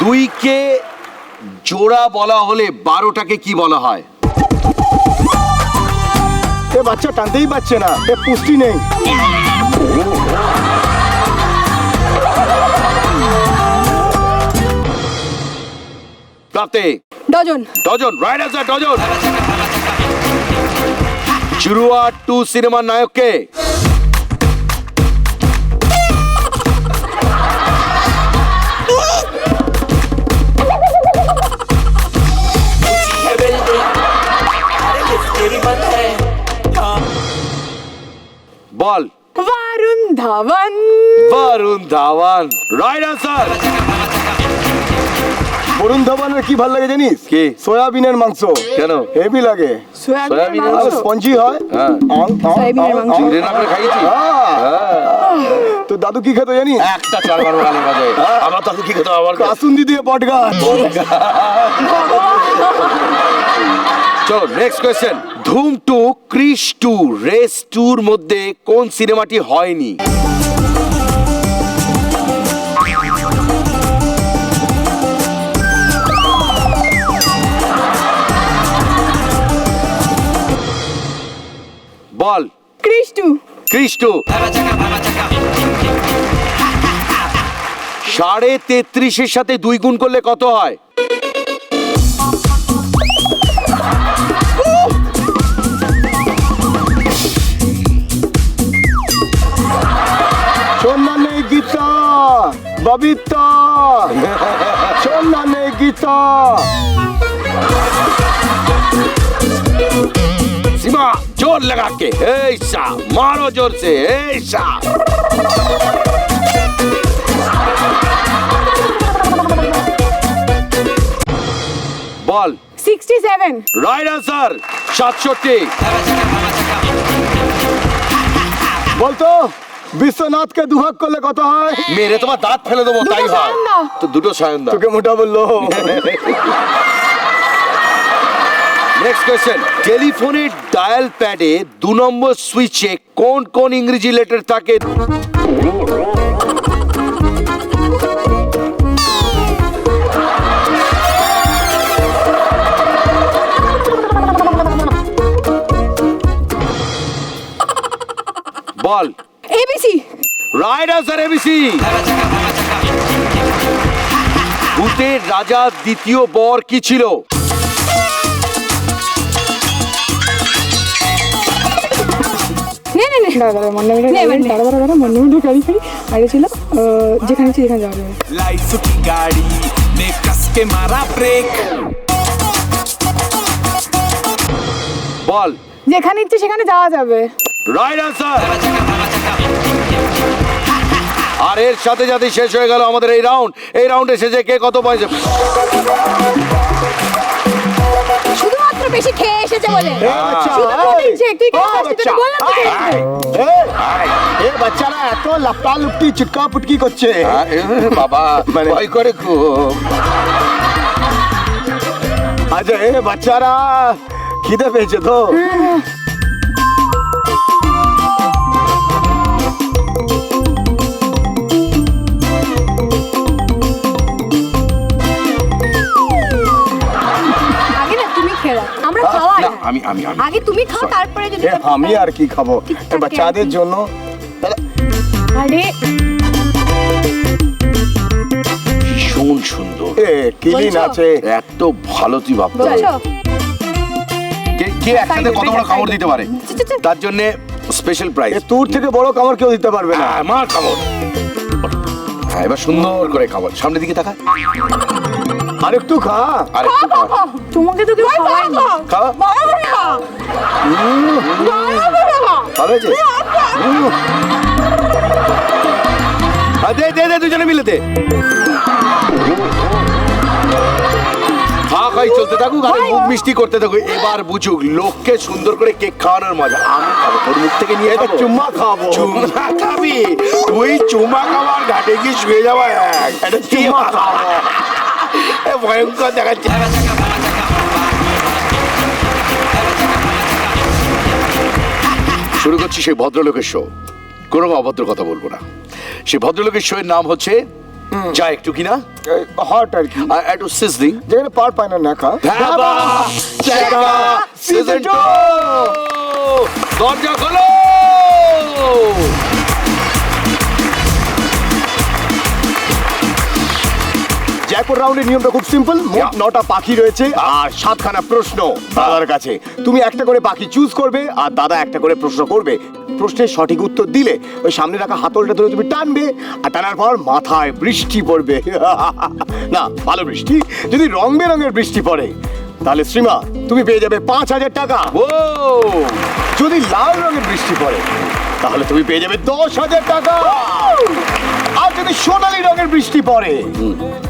দুইকে জোড়া বলা হলে বারোটাকে কি বলা হয়? এ বাচ্চা টানতেই পারছে না এ পুষ্টি নেই। তাতে dozen. Dozen right answer dozen. চুরুয়া two সিনেমার নায়ককে বল। বারুণ ধাওয়ান বরুণ ধাওয়ান রাইট আনসার বরুণ ধাবানের কি ভালো লাগে জানিস? কি? সয়াবিনের মাংস। কেন? হেভি লাগে। মাংস? আর স্পঞ্জি হয়? হ্যাঁ। সয়াবিনের মাংস। করে খাইয়েছি। তো দাদু কি খেতো জানিস? একটা চার বারো গালে বাজে আমার তাকে কি খেতে? আমার কাসুন্দি দিয়ে বট গাছ চলো next question Dhoom two Krrish two Race টুর মধ্যে কোন সিনেমাটি হয়নি? বল। কৃষ্ণু ক্রিশ টু। সাড়ে তেত্রিশের সাথে দুই গুণ করলে কত হয়? ববিতা সোনা নেই গীতা सीमा जोर लगा के ऐसा मारो जोर से ऐसा বল সিক্সটি সেভেন রাইট আনসার সাতষট্টি বলতো বিশ্বনাথকে দুভাগ করলে কত হয় মেরে তোমার দাঁত ফেলে দেবো দুটো তাই হয় সায়ন দাও। তো দুটো সায়ন দাও তোকে মোটা বলল নেক্সট কোয়েশ্চেন টেলিফোনের ডায়াল প্যাডে দু নম্বর সুইচে কোন কোন ইংরেজি লেটার থাকে বল A B C right answer A B C ভূতের রাজা দ্বিতীয় বর কি ছিল? যেখানে যেখানে যাওয়া গাড়ি? নে মারা ব্রেক বল। যেখানে ইচ্ছে সেখানে যাওয়া যাবে। রাইট আনসার আর এর সাথে সাথে শেষ হয়ে গেল আমাদের এই রাউন্ড। এই রাউন্ডে শেষে কে কত পয়েন্ট শুধুমাত্র বেশি খেয়ে এসেছে বলে। এ বাচ্চারা এত লাপটা লুপটি চিটকা পুটকি করছে বাবা মানে- ভয় করে খুব। আচ্ছা এ বাচ্চারা খিদে পেয়েছে তো? আমি আমি আমি। আগে তুমি খাও তারপরে যদি আমি আর কি খাব? বাচ্চাদের জন্য আরে। ভীষণ সুন্দর। এ ক্লিন? আছে। এত ভালো তুই ভাবতে কে কে একসাথে কত বড় কামড় দিতে পারে। তার জন্য স্পেশাল প্রাইজ এ তোর থেকে বড় কামড় কেউ দিতে পারবে না। আমার কামড়। হ্যাঁ এবার সুন্দর করে কামড়। সামনের দিকে তাকা আর একটু খা আর একটু খা। তোমাকে তো কেউ খাওয়ায়নি। খাওয়া ভালো হয়েছে? উম। আর দে দে দে দুজনে মিলে দে। খা খাই চলতে থাকুক আর মুখ মিষ্টি করতে থাকুক। এবার বুঝুক লোককে সুন্দর করে কেক খাওয়ানোর মজা। আমি খাব তোর মুখ থেকে নিয়ে এটা চুম্মা খাব। চুমা খাবি? তুই চুমা খাবার ঘাটে গিয়ে শুয়ে যাওয়া এক এটা চুম্মা খাব ভয়ঙ্কর দেখাচ্ছে শুরু করছি সেই ভদ্রলোকের শো কোনো অভদ্র কথা বলব না। সেই ভদ্রলোকের শো এর নাম হচ্ছে যা একটু কিনা। হট আর কি। আর একটু সিজলিং যেখানে পার পায় না সিজন টু দরজা খোলো। জ্যাকপট রাউন্ডের নিয়মটা খুব সিম্পল মোট নটা পাখি রয়েছে আর সাতখানা প্রশ্ন দাদার কাছে। তুমি একটা করে পাখি চুজ করবে আর দাদা একটা করে প্রশ্ন করবে। প্রশ্নের সঠিক উত্তর দিলে ওই সামনে রাখা হাতলটা ধরে তুমি টানবে আর টানার পর মাথায় বৃষ্টি পড়বে। না ভালো বৃষ্টি। যদি রং বেরঙের বৃষ্টি পড়ে তাহলে শ্রীমা তুমি পেয়ে যাবে পাঁচ হাজার টাকা। ও যদি লাল রঙের বৃষ্টি পড়ে তাহলে তুমি পেয়ে যাবে দশ হাজার টাকা। আর যদি সোনালী রঙের বৃষ্টি পড়ে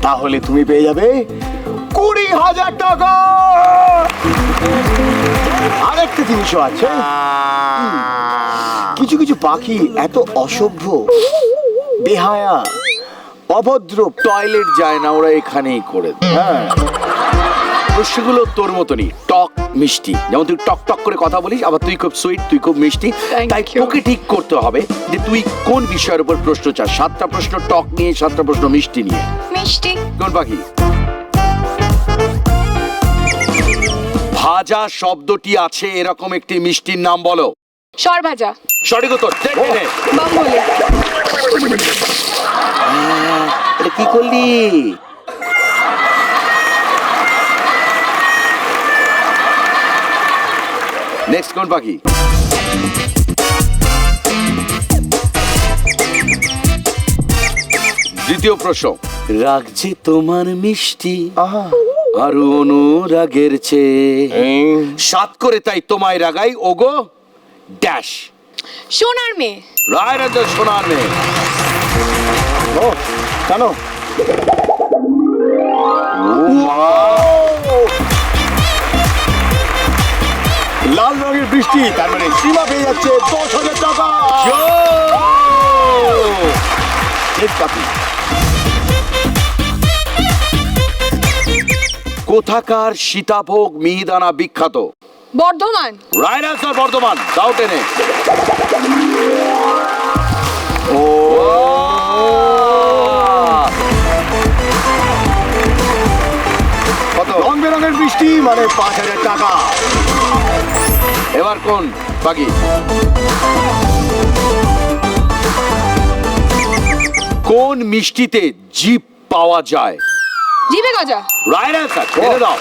তাহলে তুমি পেয়ে যাবে কুড়ি হাজার টাকা। আরেকটা জিনিসও আছে। কিছু কিছু পাখি এত অসভ্য বেহায়া অভদ্র টয়লেট যায় না ওরা এখানেই করে দেয়। হ্যাঁ। প্রশ্নগুলো তোর মতনই। টক মিষ্টি। যেমন তুই টক টক করে কথা বলিস আবার তুই খুব সুইট তুই খুব মিষ্টি। তাই. তোকে ঠিক করতে হবে যে তুই কোন বিষয়ের উপর প্রশ্ন চাস। সাতটা প্রশ্ন টক নিয়ে সাতটা প্রশ্ন মিষ্টি নিয়ে। মিষ্টি। কোন পাখি ভাজা শব্দটি আছে এরকম একটি মিষ্টির নাম বলো। সর ভাজা সঠিক উত্তর দেখে বাম বলে এটা কি করলি? নেক্সট কোন পাখি? দ্বিতীয় প্রশ্ন। রাগছে তোমার মিষ্টি আহা। আরও অনুরাগের চেয়ে। সাত করে তাই তোমায় রাগাই ওগো ড্যাশ। সোনার মেয়ে। রায় রাজ্য সোনার মেয়ে। ও কেন? রঙের বৃষ্টি তার মানে সীমা পেয়ে যাচ্ছে দশ হাজার টাকা। কোথাকার সীতাভোগ মিহিদানা বিখ্যাত? বর্ধমান। রায় রাজ্য বর্ধমান দাও টেনে। ও। কত? রং বেরঙের বৃষ্টি মানে পাঁচ হাজার টাকা। কোন? পাখি কোন মিষ্টিতে জিপ পাওয়া যায়? জিভে গজা। রায় রাস্তা ছেড়ে দাও।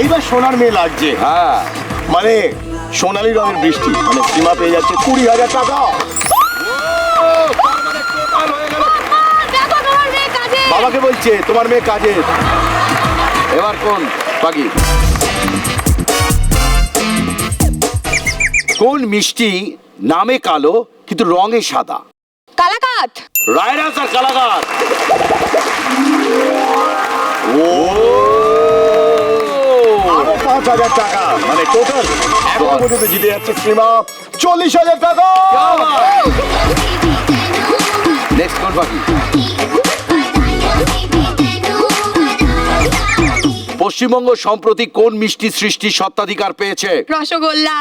এইবার সোনার মেয়ে লাগছে। হ্যাঁ। মানে সোনালী রঙের বৃষ্টি। মানে সীমা পেয়ে যাচ্ছে কুড়ি হাজার টাকা দেখো তোমার মেয়ে বাবাকে বলছে তোমার মেয়ে কাজে। এবার কোন? পাখি কোন মিষ্টি নামে কালো কিন্তু রঙে সাদা? কালাকাত। রায়রাস আর কালাগাত ও। পাঁচ হাজার টাকা। মানে টোটাল এখন পর্যন্ত জিতে যাচ্ছে সীমা চল্লিশ হাজার টাকা। নেক্সট কোন পাখি পশ্চিমবঙ্গ সম্প্রতি কোন মিষ্টি সৃষ্টি সত্ত্বাধিকার পেয়েছে? রসগোল্লা।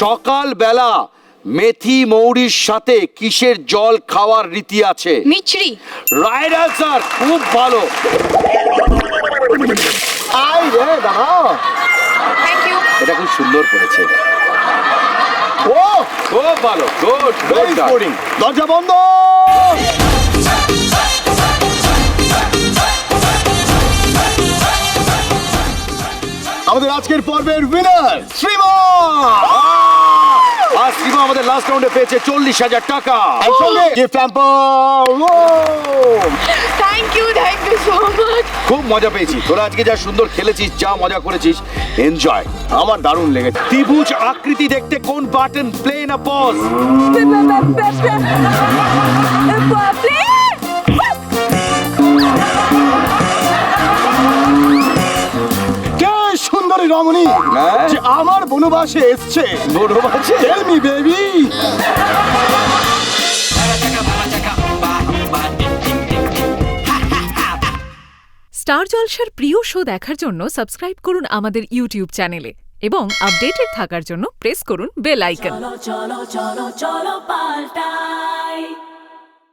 সকাল বেলা মেথি মৌরির সাথে কিসের জল খাওয়ার রীতি আছে? মিছরি। রায়রাস স্যার খুব ভালো। আই রে দাদা থ্যাংক ইউ এটা খুব সুন্দর করেছে। ও খুব ভালো গুড দরজা বন্ধ। আমাদের আজকের পর্বের উইনার শ্রীমা আর লাস্ট রাউন্ডে পেয়েছে চল্লিশ হাজার টাকা thank you thank you so much খুব মজা পেয়েছি তোরা আজকে যা সুন্দর খেলেছিস যা মজা করেছিস এনজয় আমার দারুণ লেগেছে ত্রিভুজ আকৃতি দেখতে কোন বাটন প্লে না পজ কে ওই রমণী? যে আমার বনবাসে এসছে বনবাসে? টেল মি বেবি স্টার জলসার প্রিয় শো দেখার জন্য সাবস্ক্রাইব করুন আমাদের ইউটিউব চ্যানেলে এবং আপডেটেড থাকার জন্য প্রেস করুন বেল আইকন